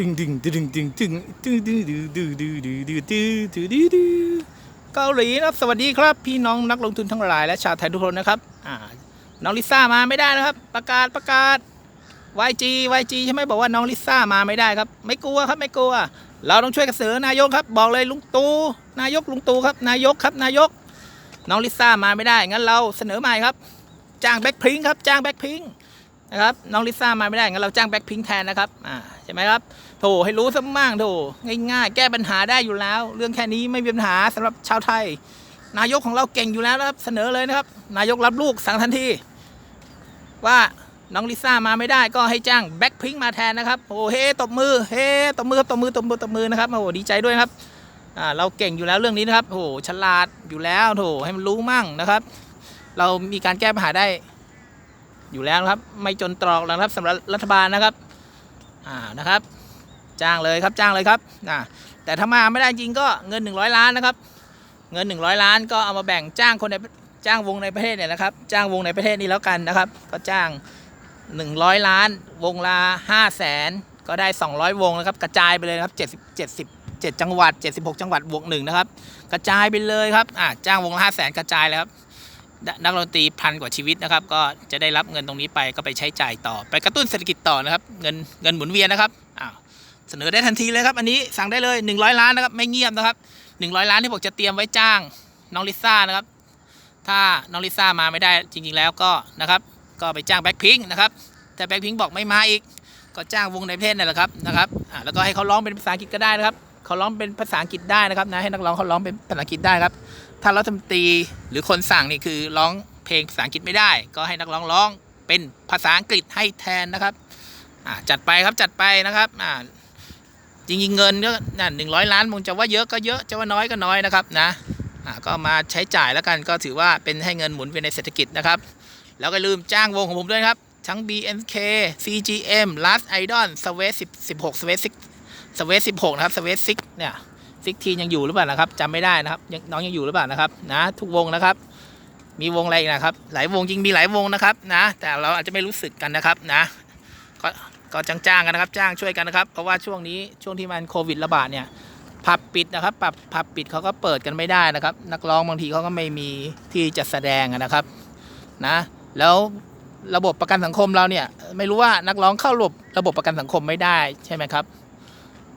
ดึงดึงดึงดึงดึงดึงดึงดึงดึงดึงดึงดึงดึงดึงดึงดึงเกาหลีครับสวัสดีครับ พี่น้องนักลงทุนทั้งหลายและชาวไทยทุกคนนะครับอ่าน้องลิซ่ามาไม่ได้นะครับ ประกาศประกาศ YG YG ใช่ไหมบอกว่าน้องลิซ่ามาไม่ได้ครับ ไม่กลัวครับไม่กลัว เราต้องช่วยกันเสนอนายกครับ บอกเลยลุงตู่นายกลุงตู่ครับ นายกครับนายก น้องลิซ่ามาไม่ได้งั้นเราเสนอใหม่ครับ จ้างแบ็คพิงครับจ้างแบ็คพิงนะครับน้องลิซ่ามาไม่ได้งั้นเราจ้างแบ็คพิงแทนนะครับอ่าใช่ไหมครับ โถให้รู้สักมั่งโถง่ายๆ แก้ปัญหาได้อยู่แล้ว เรื่องแค่นี้ไม่มีปัญหาสำหรับชาวไทย นายกของเราเก่งอยู่แล้วนะครับ เสนอเลยนะครับ นายกรับลูกสั่งทันทีว่าน้องลิซ่ามาไม่ได้ก็ให้จ้างแบ็คพิงมาแทนนะครับโอ้เฮตบมือเฮตบมือครับตบมือตบมือตบมือนะครับโอ้ดีใจด้วยครับอ่าเราเก่งอยู่แล้วเรื่องนี้นะครับโอ้ฉลาดอยู่แล้วโถให้มันรู้มั่งนะครับ เรามีการแก้ปัญหาได้ อยู่แล้วครับ ไม่จนตรอกแล้วนะครับสำหรับรัฐบาลนะครับอ่านะครับ จ้างเลยครับจ้างเลยครับอ่าแต่ถ้ามาไม่ได้จริงก็เงิน 100 ล้านนะครับ เงิน 100 ล้านก็เอามาแบ่งจ้างคนในจ้างวงในประเทศเนี่ยนะครับ จ้างวงในประเทศนี้แล้วกันนะครับ ก็จ้าง 100 ล้าน วงละ5 0 0แสนก็ได้ 200 วงนะครับ กระจายไปเลยนะครับ 70 70 7 จังหวัด 76 จังหวัดบวกหนึ่งนะครับ กระจายไปเลยครับอ่าจ้างวงละ5 0 0แสนกระจายเลยครับนักดนตรีพันกว่าชีวิตนะครับ ก็จะได้รับเงินตรงนี้ไปก็ไปใช้จ่ายต่อ ไปกระตุ้นเศรษฐกิจต่อนะครับ เงินเงินหมุนเวียนนะครับ เสนอได้ทันทีเลยครับ อันนี้สั่งได้เลย 100 ล้านนะครับ ไม่เงียบนะครับ 100 ล้านที่บอกจะเตรียมไว้จ้าง น้องลิซ่านะครับ ถ้าน้องลิซ่ามาไม่ได้จริง ๆ แล้วก็นะครับ ก็ไปจ้างแบ็คพิงนะครับแต่แบ็คพิงบอกไม่มาอีก ก็จ้างวงในประเทศนี่แหละครับนะครับอ่าแล้วก็ให้เขาร้องเป็นภาษาอังกฤษก็ได้นะครับเขาร้องเป็นภาษาอังกฤษได้นะครับนะให้นักร้องเขาร้องเป็นภาษาอังกฤษได้ครับ ถ้ารัฐมนตรีหรือคนสั่งนี่คือร้องเพลงภาษาอังกฤษไม่ได้ ก็ให้นักร้องร้องเป็นภาษาอังกฤษให้แทนนะครับจัดไปครับจัดไปนะครับ จริงๆเงินก็นั่นหนึ่งร้อยล้านมึงจะว่าเยอะก็เยอะจะว่าน้อยก็น้อยนะครับนะก็มาใช้จ่ายแล้วกันก็ถือว่าเป็นให้เงินหมุนเวียนในเศรษฐกิจนะครับ แล้วก็ลืมจ้างวงของผมด้วยครับ ทั้ง BNK CGM Last Idol s w e t 16 s w e t 6 s w e t 16 นะครับ s w e t 6เนี่ยซิกทียังอยู่หรือเปล่านะครับจำไม่ได้นะครับยังน้องยังอยู่หรือเปล่านะครับนะทุกวงนะครับ มีวงอะไรอีกนะครับ หลายวงจริงมีหลายวงนะครับนะ แต่เราอาจจะไม่รู้สึกกันนะครับนะก็ ก็จ้างๆกันนะครับ จ้างช่วยกันนะครับ เพราะว่าช่วงนี้ช่วงที่มันโควิดระบาดเนี่ยผับปิดนะครับผับผับปิดเขาก็เปิดกันไม่ได้นะครับ นักร้องบางทีเขาก็ไม่มีที่จะแสดงนะครับนะแล้วระบบประกันสังคมเราเนี่ยไม่รู้ว่านักร้องเข้าระบบระบบประกันสังคมไม่ได้ใช่ไหมครับ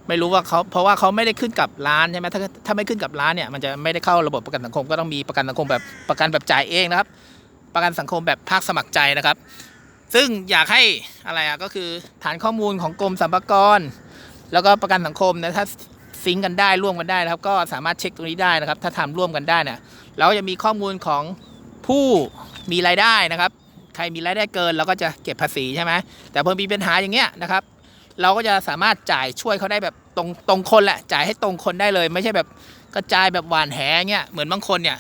ไม่รู้ว่าเขาเพราะว่าเขาไม่ได้ขึ้นกับร้านใช่ไหมถ้าถ้าไม่ขึ้นกับร้านเนี่ยมันจะไม่ได้เข้าระบบประกันสังคมก็ต้องมีประกันสังคมแบบประกันแบบจ่ายเองนะครับ ประกันสังคมแบบภาคสมัครใจนะครับ ซึ่งอยากให้อะไรอะก็คือฐานข้อมูลของกรมสรรพากร แล้วก็ประกันสังคมนะถ้าซิงกันได้ร่วมกันได้นะครับก็สามารถเช็คตรงนี้ได้นะครับ ถ้าทำร่วมกันได้เนี่ยเราจะมีข้อมูลของผู้มีรายได้นะครับ ใครมีรายได้เกินเราก็จะเก็บภาษีใช่ไหมแต่พอมีปัญหาอย่างเงี้ยนะครับ เราก็จะสามารถจ่ายช่วยเขาได้แบบตรงตรงคนแหละจ่ายให้ตรงคนได้เลย ไม่ใช่แบบกระจายแบบหวานแหเงี้ยเหมือนบางคนเนี่ย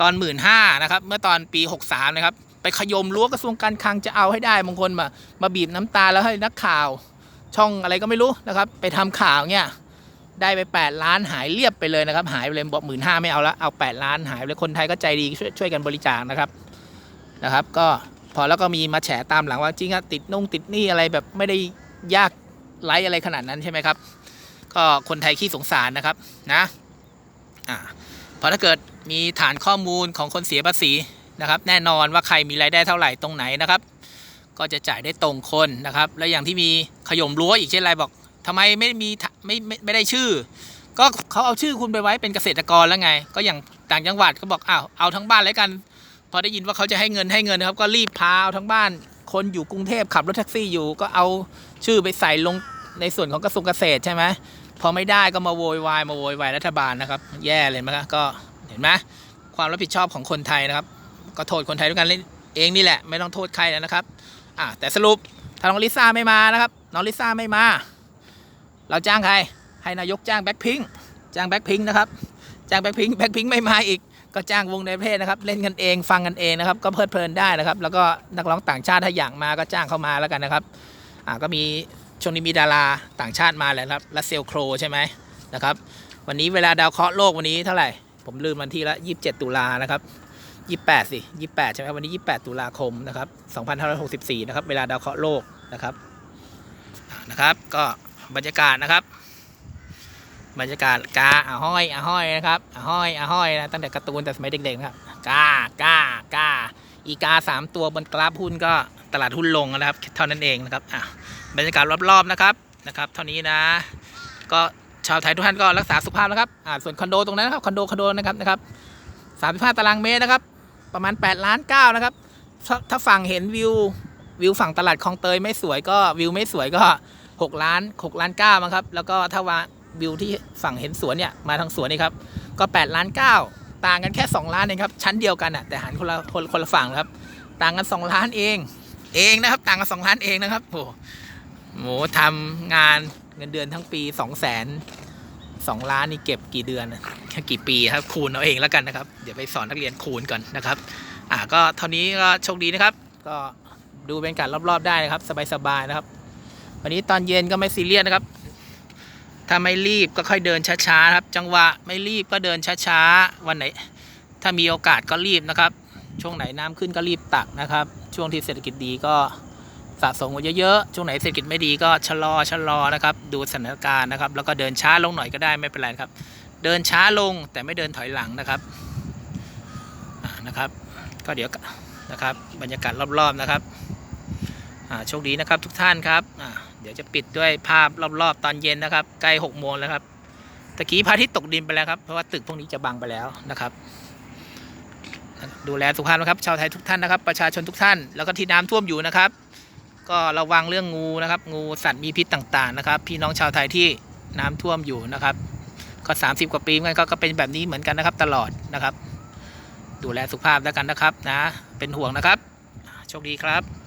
ตอนหมื่นห้านะครับเมื่อตอนปี 63นะครับ ไปขยมรั้วกระทรวงการคลังจะเอาให้ได้บางคนมามาบีบน้ำตาแล้วให้นักข่าว ช่องอะไรก็ไม่รู้นะครับ ไปทำข่าวเงี้ยได้ไป 8 ล้านหายเรียบไปเลยนะครับ หายไปเลยบอกหมื่นห้าไม่เอาละเอา 8 ล้านหายไปเลยคนไทยก็ใจดีช่วยช่วยกันบริจาคนะครับนะครับ ก็พอแล้วก็มีมาแฉตามหลังว่าจริงอะติดนุ่งติดนี่อะไรแบบไม่ได้ยากไลอะไรขนาดนั้นใช่ไหมครับ ก็คนไทยขี้สงสารนะครับนะอ่าพราะถ้าเกิดมีฐานข้อมูลของคนเสียภาษี นะครับ แน่นอนว่าใครมีรายได้เท่าไหร่ตรงไหนนะครับ ก็จะจ่ายได้ตรงคนนะครับ แล้วอย่างที่มีขยมรั้วอีกเช่นไรบอกทำไมไม่มีไม่ไม่ไม่ได้ชื่อ ก็เขาเอาชื่อคุณไปไว้เป็นเกษตรกรแล้วไง ก็อย่างต่างจังหวัดก็บอกอ้าวเอาทั้งบ้านแล้วกัน พอได้ยินว่าเขาจะให้เงินให้เงินนะครับ ก็รีบพาเอาทั้งบ้าน คนอยู่กรุงเทพขับรถแท็กซี่อยู่ ก็เอาชื่อไปใส่ลงในส่วนของกระทรวงเกษตรใช่ไหมพอไม่ได้ก็มาโวยวายมาโวยวายรัฐบาลนะครับ แย่เลยมั้ยก็เห็นไหมความรับผิดชอบของคนไทยนะครับ ก็โทษคนไทยด้วยกันเองนี่แหละ ไม่ต้องโทษใครนะครับอ่าแต่สรุปถ้าน้องลิซ่าไม่มานะครับ น้องลิซ่าไม่มา เราจ้างใคร ให้นายกจ้างแบ็คพิงจ้างแบ็คพิงนะครับ จ้างแบ็คพิงแบ็คพิงไม่มาอีก ก็จ้างวงในประเทศนะครับ เล่นกันเองฟังกันเองนะครับ ก็เพลิดเพลินได้นะครับ แล้วก็นักร้องต่างชาติถ้าอยากมาก็จ้างเข้ามาแล้วกันนะครับ อ่าก็มีช่วงนี้มีดาราต่างชาติมาแล้วนะครับรัสเซลโครใช่ไหมนะครับ วันนี้เวลาดาวเคราะห์โลกวันนี้เท่าไหร่ ผมลืมวันที่ละ 27 ตุลานะครับ 28 สิ 28 ใช่ไหมวันนี้ 28 ตุลาคม นะครับ 2564 นะครับ เวลาดาวเคราะห์โลก นะครับ นะครับ ก็บรรยากาศนะครับ บรรยากาศกาอาห้อยอาห้อยนะครับอาห้อยอาห้อยนะ ตั้งแต่การ์ตูนแต่สมัยเด็กๆนะครับ กากากาอีกาสามตัวบนกราฟหุ้นก็ตลาดหุ้นลงนะครับ เท่านั้นเองนะครับอะบรรยากาศรอบๆนะครับ นะครับ เท่านี้นะ ก็ชาวไทยทุกท่านก็รักษาสุขภาพนะครับอ่าส่วนคอนโดตรงนั้นนะครับ คอนโดคอนโดนะครับนะครับสามสิบห้าตารางเมตรนะครับ ประมาณ8ล้านเก้านะครับถ้าถ้าฝั่งเห็นวิววิวฝั่งตลาดคลองเตยไม่สวยก็วิวไม่สวยก็ 6 ล้าน 6 ล้านเก้ามั้งครับ แล้วก็ถ้าว่าวิวที่ฝั่งเห็นสวนเนี่ยมาทางสวนนี่ครับก็8ล้านเก้าต่างกันแค่ 2 ล้านเองครับ ชั้นเดียวกันอะแต่หันคนละคนคนละฝั่งครับ ต่างกัน 2 ล้านเอง เองนะครับ ต่างกัน 2 ล้านเองนะครับโอ้โหทำงานเงินเดือนทั้งปี 2 0 0แสน สองล้านนี่เก็บกี่เดือนกี่ปีครับคูณเอาเองแล้วกันนะครับ เดี๋ยวไปสอนนักเรียนคูณก่อนนะครับ อ่าก็เท่านี้ก็โชคดีนะครับ ก็ดูเป็นการรอบๆได้นะครับ สบายๆนะครับ วันนี้ตอนเย็นก็ไม่ซีเรียสนะครับ ถ้าไม่รีบก็ค่อยเดินช้าๆครับ จังหวะไม่รีบก็เดินช้าๆวันไหน ถ้ามีโอกาสก็รีบนะครับ ช่วงไหนน้ำขึ้นก็รีบตักนะครับ ช่วงที่เศรษฐกิจดีก็ สะสมไว้เยอะๆช่วงไหนเศรษฐกิจไม่ดีก็ชะลอชะลอนะครับ ดูสถานการณ์นะครับ แล้วก็เดินช้าลงหน่อยก็ได้ไม่เป็นไรครับ เดินช้าลงแต่ไม่เดินถอยหลังนะครับนะครับ ก็เดี๋ยวนะครับบรรยากาศรอบๆนะครับโชคดีนะครับทุกท่านครับเดี๋ยวจะปิดด้วยภาพรอบๆ ตอนเย็นนะครับ ใกล้หกโมงแล้วครับตะกี้พระอาทิตย์ตกดินไปแล้วครับเพราะว่าตึกพวกนี้จะบังไปแล้วนะครับ ดูแลสุขภาพนะครับ ชาวไทยทุกท่านนะครับ ประชาชนทุกท่านแล้วก็ที่น้ำท่วมอยู่นะครับ ก็ระวังเรื่องงูนะครับ งูสัตว์มีพิษต่างๆนะครับ พี่น้องชาวไทยที่น้ำท่วมอยู่นะครับ ก็ 30 กว่าปีเหมือนกันก็เป็นแบบนี้เหมือนกันนะครับตลอดนะครับ ดูแลสุขภาพแล้วกันนะครับนะ เป็นห่วงนะครับ โชคดีครับ